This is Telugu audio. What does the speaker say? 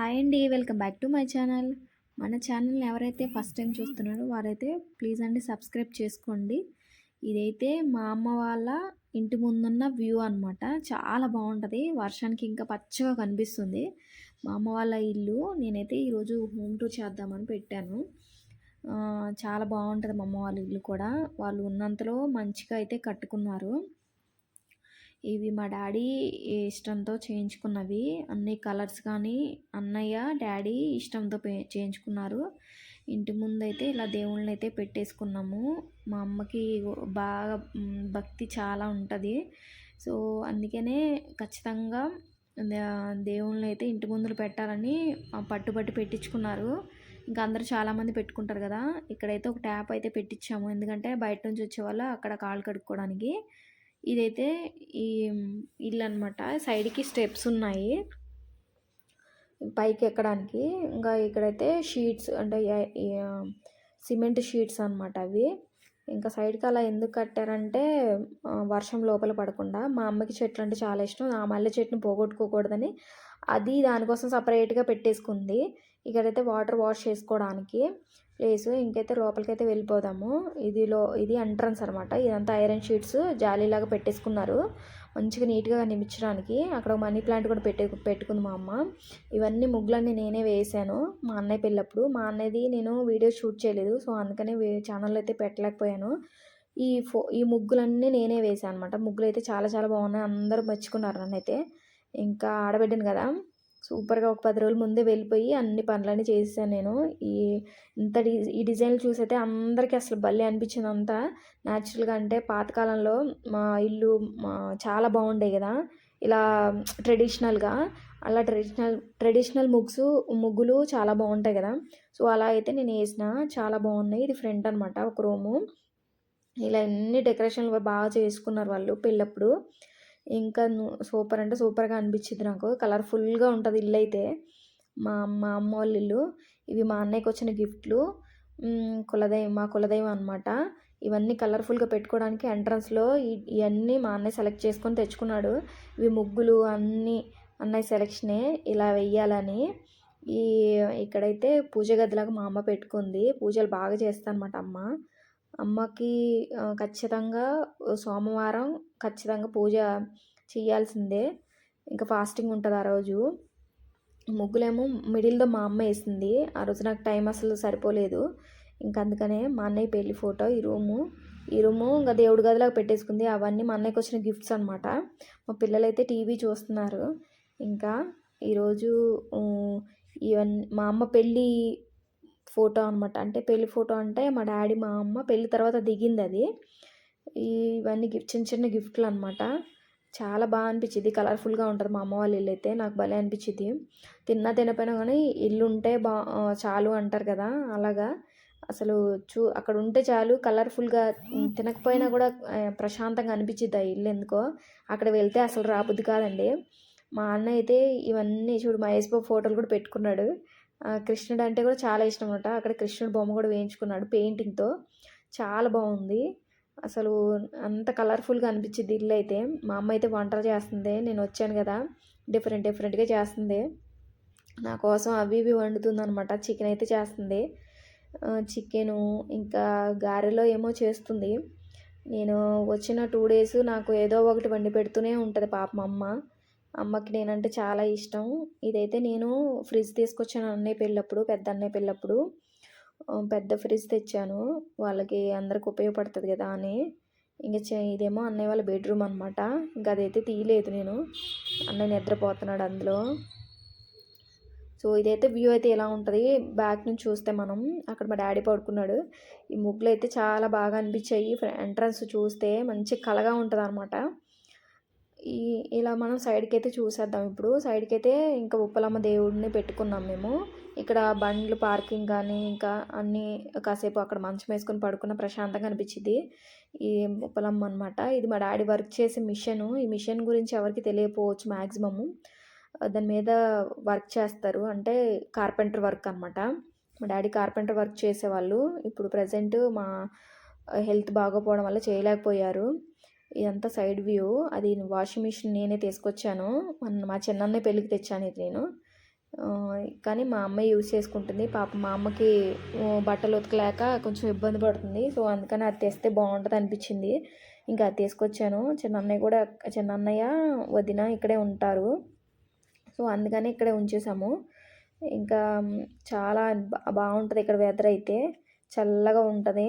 హాయ్ అండి welcome back to my channel. మన ఛానల్ని ఎవరైతే ఫస్ట్ టైం చూస్తున్నారో వారైతే ప్లీజ్ అండి సబ్స్క్రైబ్ చేసుకోండి. ఇదైతే మా అమ్మ వాళ్ళ ఇంటి ముందున్న వ్యూ అనమాట చాలా బాగుంటుంది. వర్షానికి ఇంకా పచ్చగా కనిపిస్తుంది. మా అమ్మ వాళ్ళ ఇల్లు నేనైతే ఈరోజు హోమ్ టూర్ చేద్దామని పెట్టాను. చాలా బాగుంటుంది మా అమ్మ వాళ్ళ ఇల్లు కూడా. వాళ్ళు ఉన్నంతలో మంచిగా అయితే కట్టుకున్నారు. ఇవి మా డాడీ ఇష్టంతో చేయించుకున్నవి. అన్ని కలర్స్ కానీ అన్నయ్య డాడీ ఇష్టంతో పే- చేయించుకున్నారు. ఇంటి ముందు అయితే ఇలా దేవుళ్ళని అయితే పెట్టేసుకున్నాము. మా అమ్మకి బాగా భక్తి చాలా ఉంటుంది. సో అందుకనే ఖచ్చితంగా దేవుళ్ళని అయితే ఇంటి ముందు పెట్టాలని పట్టుబట్టి పెట్టించుకున్నారు. ఇంకా అందరూ చాలామంది పెట్టుకుంటారు కదా. ఇక్కడైతే ఒక ట్యాప్ అయితే పెట్టించాము. ఎందుకంటే బయట నుంచి వచ్చే వాళ్ళు అక్కడ కాళ్ళు కడుక్కోవడానికి. ఇదైతే ఈ ఇల్లు అనమాట సైడ్కి స్టెప్స్ ఉన్నాయి. పైకి ఎక్కడానికి. ఇంకా ఇక్కడైతే షీట్స్ అంటే సిమెంట్ షీట్స్ అనమాట అవి. ఇంకా సైడ్కి అలా ఎందుకు కట్టారంటే వర్షం లోపల పడకుండా. మా అమ్మకి చెట్లు అంటే చాలా ఇష్టం. ఆ మల్లె చెట్టుని పోగొట్టుకోకూడదని. అది దానికోసం సపరేట్గా పెట్టేసుకుంది. ఇక్కడైతే వాటర్ వాష్ చేసుకోవడానికి ప్లేస్. ఇంకైతే లోపలికైతే వెళ్ళిపోదాము. ఇదిలో ఇది ఎంట్రన్స్ అనమాట ఇదంతా ఐరన్ షీట్స్ జాలీలాగా పెట్టేసుకున్నారు. మంచిగా నీట్గా కనిపించడానికి అక్కడ ఒక మనీ ప్లాంట్ కూడా పెట్టే పెట్టుకుంది మా అమ్మ. ఇవన్నీ ముగ్గులన్నీ నేనే వేసాను మా అన్నయ్య పెళ్ళప్పుడు. మా అన్నయ్యది నేను వీడియో షూట్ చేయలేదు సో అందుకనే ఛానల్ అయితే పెట్టలేకపోయాను. ఈ ఫో ఈ ముగ్గులన్నీ నేనే వేసాను అనమాట ముగ్గులు అయితే చాలా చాలా బాగున్నాయి. అందరూ మెచ్చుకున్నారు నన్ను అయితే ఇంకా ఆడబిడ్డను కదా. సూపర్గా ఒక పది రోజుల ముందే వెళ్ళిపోయి అన్ని పనులన్నీ చేసాను నేను. ఈ ఇంత డి ఈ డిజైన్లు చూసైతే అందరికీ అసలు భలే అనిపించింది అంతా. న్యాచురల్గా అంటే పాతకాలంలో మా ఇల్లు మా చాలా బాగుండే కదా. ఇలా ట్రెడిషనల్గా అలా ట్రెడిషనల్ ట్రెడిషనల్ ముగ్స్ ముగ్గులు చాలా బాగుంటాయి కదా. సో అలా అయితే నేను వేసిన చాలా బాగున్నాయి. ఇది ఫ్రంట్ అనమాట ఒక రూము. ఇలా ఎన్ని డెకరేషన్లు బాగా చేసుకున్నారు వాళ్ళు పెళ్ళప్పుడు. ఇంకా సూపర్ అంటే సూపర్గా అనిపించింది నాకు. కలర్ఫుల్గా ఉంటుంది ఇల్లు అయితే మా మా అమ్మ వాళ్ళ ఇల్లు. ఇవి మా అన్నయ్యకి వచ్చిన గిఫ్ట్లు. కులదైవం మా కులదైవం అనమాట ఇవన్నీ కలర్ఫుల్గా పెట్టుకోవడానికి ఎంట్రన్స్లో ఇవన్నీ మా అన్నయ్య సెలెక్ట్ చేసుకొని తెచ్చుకున్నాడు. ఇవి ముగ్గులు అన్నీ అన్నయ్య సెలెక్షనే ఇలా వెయ్యాలని. ఈ ఇక్కడైతే పూజ గదిలాగా మా అమ్మ పెట్టుకుంది. పూజలు బాగా చేస్తానమాట అమ్మ. అమ్మకి ఖచ్చితంగా సోమవారం ఖచ్చితంగా పూజ చేయాల్సిందే ఇంకా ఫాస్టింగ్ ఉంటుంది ఆ రోజు. ముగ్గులేమో మిడిల్లో మా అమ్మ వేసింది. ఆ రోజు నాకు టైం అసలు సరిపోలేదు. ఇంకా అందుకనే మా అన్నయ్య పెళ్ళి ఫోటో ఈ రూము. ఈ రూము ఇంకా దేవుడి గదిలాగా పెట్టేసుకుంది. అవన్నీ మా అన్నయ్యకి వచ్చిన గిఫ్ట్స్ అనమాట మా పిల్లలైతే టీవీ చూస్తున్నారు. ఇంకా ఈరోజు ఇవన్నీ మా అమ్మ పెళ్ళి ఫోటో అనమాట అంటే పెళ్ళి ఫోటో అంటే మా డాడీ మా అమ్మ పెళ్ళి తర్వాత దిగింది అది. ఇవన్నీ గిఫ్ట్ చిన్న చిన్న గిఫ్ట్లు అనమాట చాలా బాగా అనిపించింది. కలర్ఫుల్గా ఉంటుంది మా అమ్మ వాళ్ళ ఇల్లు అయితే. నాకు భలే అనిపించింది. తిన్నా తినపోయినా కానీ ఇల్లు ఉంటే బా చాలు అంటారు కదా అలాగా. అసలు చూ అక్కడ ఉంటే చాలు కలర్ఫుల్గా తినకపోయినా కూడా ప్రశాంతంగా అనిపించింది ఆ ఇల్లు ఎందుకో. అక్కడ వెళ్తే అసలు రాబుద్ది కాదండి. మా అన్న అయితే ఇవన్నీ చూడు మహేష్ బాబు ఫోటోలు కూడా పెట్టుకున్నాడు. కృష్ణుడు అంటే కూడా చాలా ఇష్టం అనమాట అక్కడ కృష్ణుడు బొమ్మ కూడా వేయించుకున్నాడు పెయింటింగ్తో. చాలా బాగుంది. అసలు అంత కలర్ఫుల్గా అనిపించింది ఇల్లు అయితే. మా అమ్మ అయితే వంటలు చేస్తుంది. నేను వచ్చాను కదా డిఫరెంట్ డిఫరెంట్గా చేస్తుంది. నా కోసం అవి ఇవి వండుతుంది అనమాట చికెన్ అయితే చేస్తుంది. చికెను ఇంకా గారెలో ఏమో చేస్తుంది. నేను వచ్చిన టూ డేస్ నాకు ఏదో ఒకటి వండి పెడుతూనే ఉంటుంది పాప మా అమ్మ. అమ్మకి నేనంటే చాలా ఇష్టం. ఇదైతే నేను ఫ్రిడ్జ్ తీసుకొచ్చాను అన్నయ్య పెళ్ళప్పుడు పెద్ద అన్నయ్య పెళ్ళప్పుడు. పెద్ద ఫ్రిడ్జ్ తెచ్చాను. వాళ్ళకి అందరికి ఉపయోగపడుతుంది కదా అని. ఇంకా చే- ఇదేమో అన్నయ్య వాళ్ళ బెడ్రూమ్ అనమాట ఇంకా అదైతే తీయలేదు నేను. అన్నయ్య నిద్రపోతున్నాడు అందులో. సో ఇదైతే వ్యూ అయితే ఎలా ఉంటుంది? బ్యాక్ నుంచి చూస్తే మనం అక్కడ మా డాడీ పడుకున్నాడు. ఈ ముగ్గులు అయితే చాలా బాగా అనిపించాయి. ఎంట్రన్స్ చూస్తే మంచి కలగా ఉంటుంది అనమాట ఈ ఇలా మనం సైడ్కి అయితే చూసేద్దాం. ఇప్పుడు సైడ్కి అయితే ఇంకా ఉప్పలమ్మ దేవుడిని పెట్టుకున్నాం మేము. ఇక్కడ బండ్లు పార్కింగ్ కానీ ఇంకా అన్నీ కాసేపు అక్కడ మంచం వేసుకొని పడుకున్న ప్రశాంతంగా అనిపించింది ఈ ఉప్పలమ్మ అనమాట ఇది మా డాడీ వర్క్ చేసే మిషన్. ఈ మిషన్ గురించి ఎవరికి తెలియకపోవచ్చు మ్యాక్సిమము దాని మీద వర్క్ చేస్తారు. అంటే కార్పెంటర్ వర్క్ అనమాట మా డాడీ కార్పెంటర్ వర్క్ చేసేవాళ్ళు. ఇప్పుడు ప్రజెంట్ మా హెల్త్ బాగోపోవడం వల్ల చేయలేకపోయారు. ఇదంతా సైడ్ వ్యూ. అది వాషింగ్ మిషన్ నేనే తీసుకొచ్చాను. మా చిన్నన్నయ్య పెళ్ళికి తెచ్చాను ఇది నేను. కానీ మా అమ్మ యూజ్ చేసుకుంటుంది. పాప మా అమ్మకి బట్టలు ఉతకలేక కొంచెం ఇబ్బంది పడుతుంది. సో అందుకని అది తెస్తే బాగుంటుంది అనిపించింది. ఇంకా అది తీసుకొచ్చాను. చిన్నయ్య కూడా చిన్న అన్నయ్య వదిన ఇక్కడే ఉంటారు. సో అందుకని ఇక్కడే ఉంచేసాము. ఇంకా చాలా బాగుంటుంది ఇక్కడ వెదర్ అయితే. చల్లగా ఉంటుంది.